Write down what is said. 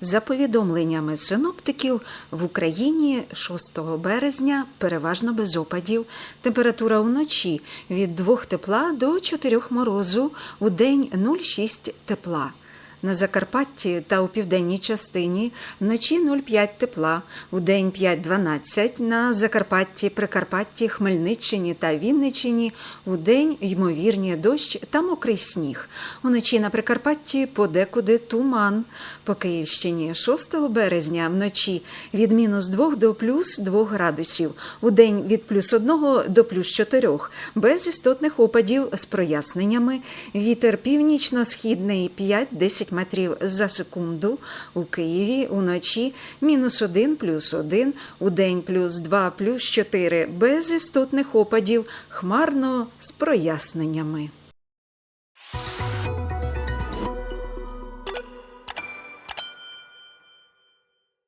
За повідомленнями синоптиків, в Україні 6 березня переважно без опадів. Температура вночі від 2 тепла до 4 морозу, у день 0,6 тепла. На Закарпатті та у південній частині вночі 0,5 тепла, у день 5-12, на Закарпатті, Прикарпатті, Хмельниччині та Вінниччині у день ймовірні дощ та мокрий сніг. Уночі на Прикарпатті подекуди туман. По Київщині 6 березня вночі від мінус 2 до плюс 2 градусів, у день від плюс 1 до плюс 4, без істотних опадів з проясненнями. Вітер північно-східний 5-10 метрів за секунду. У Києві уночі мінус 1 плюс 1, у день плюс 2 плюс 4, без істотних опадів, хмарно з проясненнями.